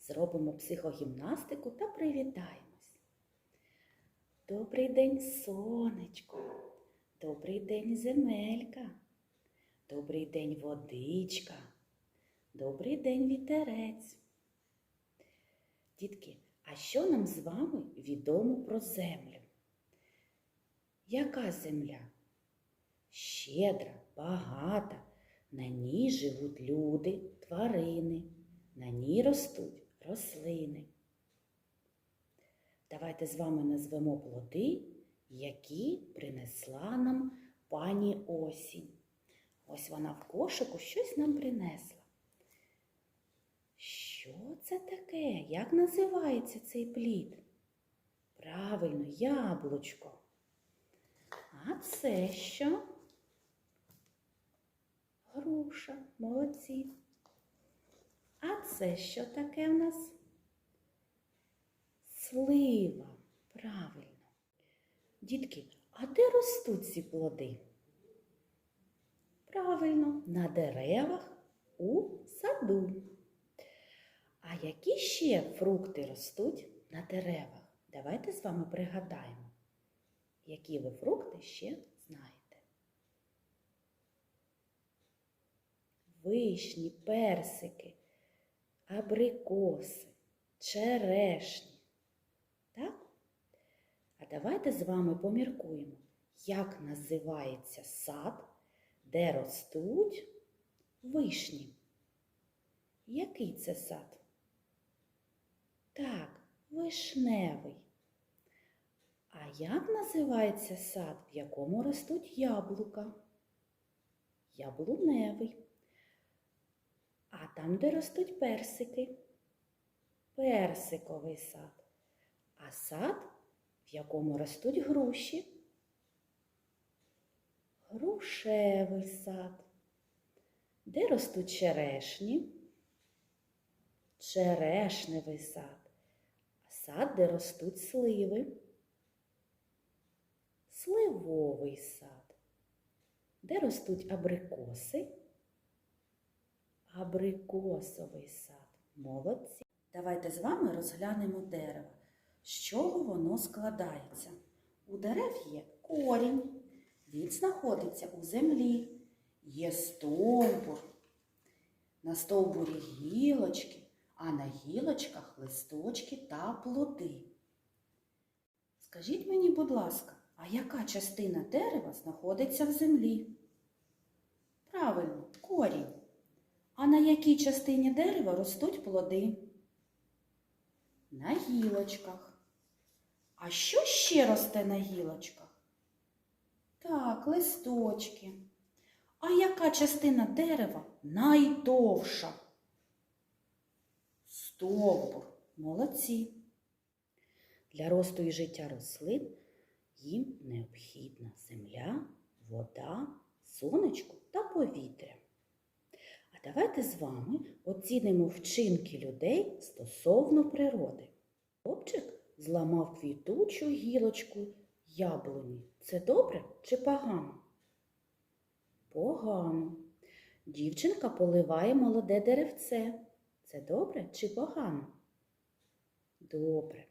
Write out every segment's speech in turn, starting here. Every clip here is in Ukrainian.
зробимо психогімнастику та привітаємось. Добрий день, сонечко, добрий день, земелька, добрий день, водичка, добрий день, вітерець. Дітки, а що нам з вами відомо про землю? Яка земля? Щедра, багата, на ній живуть люди, тварини, на ній ростуть рослини. Давайте з вами назвемо плоди, які принесла нам пані осінь. Ось вона в кошику щось нам принесла. Що це таке? Як називається цей плід? Правильно, яблучко. А це що? Груша, молодці. Це що таке в нас? Слива, правильно. Дітки, а де ростуть ці плоди? Правильно, на деревах у саду. А які ще фрукти ростуть на деревах? Давайте з вами пригадаємо, які ви фрукти ще знаєте. Вишні, персики, абрикоси, черешні. Так? А давайте з вами поміркуємо, як називається сад, де ростуть вишні. Який це сад? Так, вишневий. А як називається сад, в якому ростуть яблука? Яблуневий. А там, де ростуть персики, персиковий сад. А сад, в якому ростуть груші, грушевий сад. Де ростуть черешні? Черешневий сад. А сад, де ростуть сливи, сливовий сад. Де ростуть абрикоси? Абрикосовий сад. Молодці. Давайте з вами розглянемо дерево. З чого воно складається? У дерев є корінь, він знаходиться у землі, є стовбур. На стовбурі гілочки, а на гілочках листочки та плоди. Скажіть мені, будь ласка, а яка частина дерева знаходиться в землі? Правильно, корінь. А на якій частині дерева ростуть плоди? На гілочках. А що ще росте на гілочках? Так, листочки. А яка частина дерева найдовша? Стовбур. Молодці. Для росту і життя рослин їм необхідна земля, вода, сонечко та повітря. Давайте з вами оцінимо вчинки людей стосовно природи. Хлопчик зламав квітучу гілочку яблуні. Це добре чи погано? Погано. Дівчинка поливає молоде деревце. Це добре чи погано? Добре.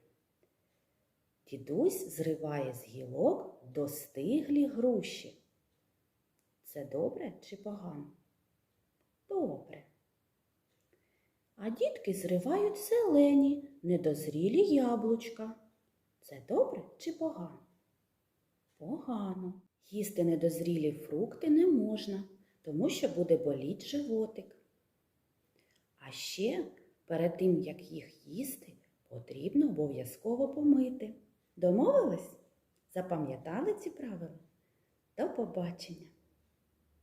Дідусь зриває з гілок достиглі груші. Це добре чи погано? Добре. А дітки зривають зелені, недозрілі яблучка. Це добре чи погано? Погано. Їсти недозрілі фрукти не можна, тому що буде боліти животик. А ще перед тим, як їх їсти, потрібно обов'язково помити. Домовились? Запам'ятали ці правила? До побачення!